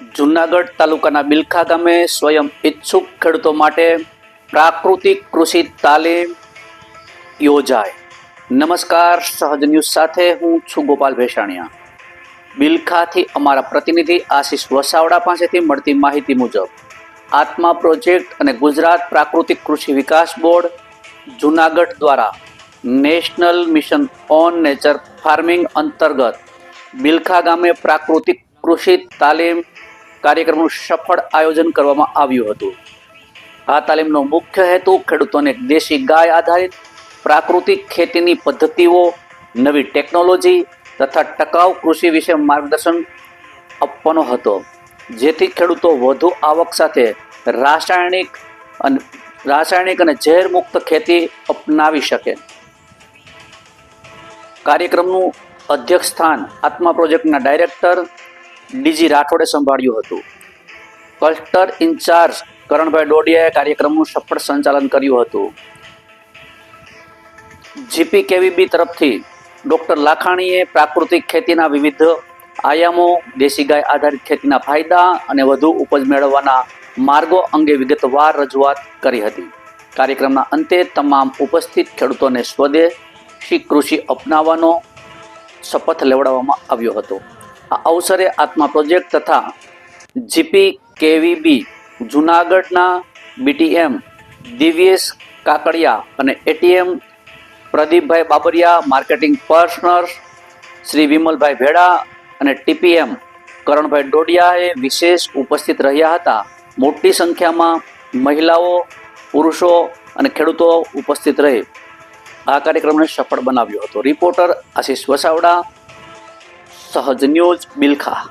જુનાગઢ તાલુકાના બિલખા ગામે સ્વયં ઈચ્છુક ખેડૂતો માટે પ્રાકૃતિક કૃષિ તાલીમ યોજાય. નમસ્કાર, સહજ ન્યૂઝ સાથે હું છું ગોપાલ ભેસાણિયા. બિલખાથી અમારા પ્રતિનિધિ આશીષ વસાવડા પાસેથી મળતી માહિતી મુજબ, આત્મા પ્રોજેક્ટ અને ગુજરાત પ્રાકૃતિક કૃષિ વિકાસ બોર્ડ જુનાગઢ દ્વારા national mission on nature farming અંતર્ગત બિલખા ગામે પ્રાકૃતિક કૃષિ તાલીમ કાર્યક્રમનું સફળ આયોજન કરવામાં આવ્યું હતું. આ તાલીમનો મુખ્ય હેતુ ખેડૂતોને દેશી ગાય આધારિત પ્રાકૃતિક ખેતીની પદ્ધતિઓ, નવી ટેકનોલોજી તથા ટકાઉ કૃષિ વિશે માર્ગદર્શન આપવાનો હતો, જેથી ખેડૂતો વધુ આવક સાથે રાસાયણિક અને રાસાયણિક અને ઝેરમુક્ત ખેતી અપનાવી શકે. કાર્યક્રમનું અધ્યક્ષ સ્થાન આત્મા પ્રોજેક્ટના ડાયરેક્ટર ડીજી રાઠોડે સંભાળ્યું હતું. ક્લસ્ટર ઇન્ચાર્જ કરણભાઈ ડોડિયાએ કાર્યક્રમનું સફળ સંચાલન કર્યું હતું. જીપી કેવીબી તરફથી ડૉક્ટર લાખાણીએ પ્રાકૃતિક ખેતીના વિવિધ આયામો, દેશી ગાય આધારિત ખેતીના ફાયદા અને વધુ ઉપજ મેળવવાના માર્ગો અંગે વિગતવાર રજૂઆત કરી હતી. કાર્યક્રમના અંતે તમામ ઉપસ્થિત ખેડૂતોને સ્વદેશી કૃષિ અપનાવવાનો શપથ લેવડાવવામાં આવ્યો હતો. આ અવસરે આત્મા પ્રોજેક્ટ તથા જીપી કેવીબી જુનાગઢના બીટીએમ દિવ્યેશ કાકડિયા અને એટીએમ પ્રદીપભાઈ બાબરિયા, માર્કેટિંગ પર્સનર્સ શ્રી વિમલભાઈ ભેડા અને ટીપીએમ કરણભાઈ ડોડિયાએ વિશેષ ઉપસ્થિત રહ્યા હતા. મોટી સંખ્યામાં મહિલાઓ, પુરુષો અને ખેડૂતો ઉપસ્થિત રહે. આ કાર્યક્રમને સફળ બનાવ્યો હતો. રિપોર્ટર આશીષ વસાવડા સહજ ન્યૂઝ બિલખા.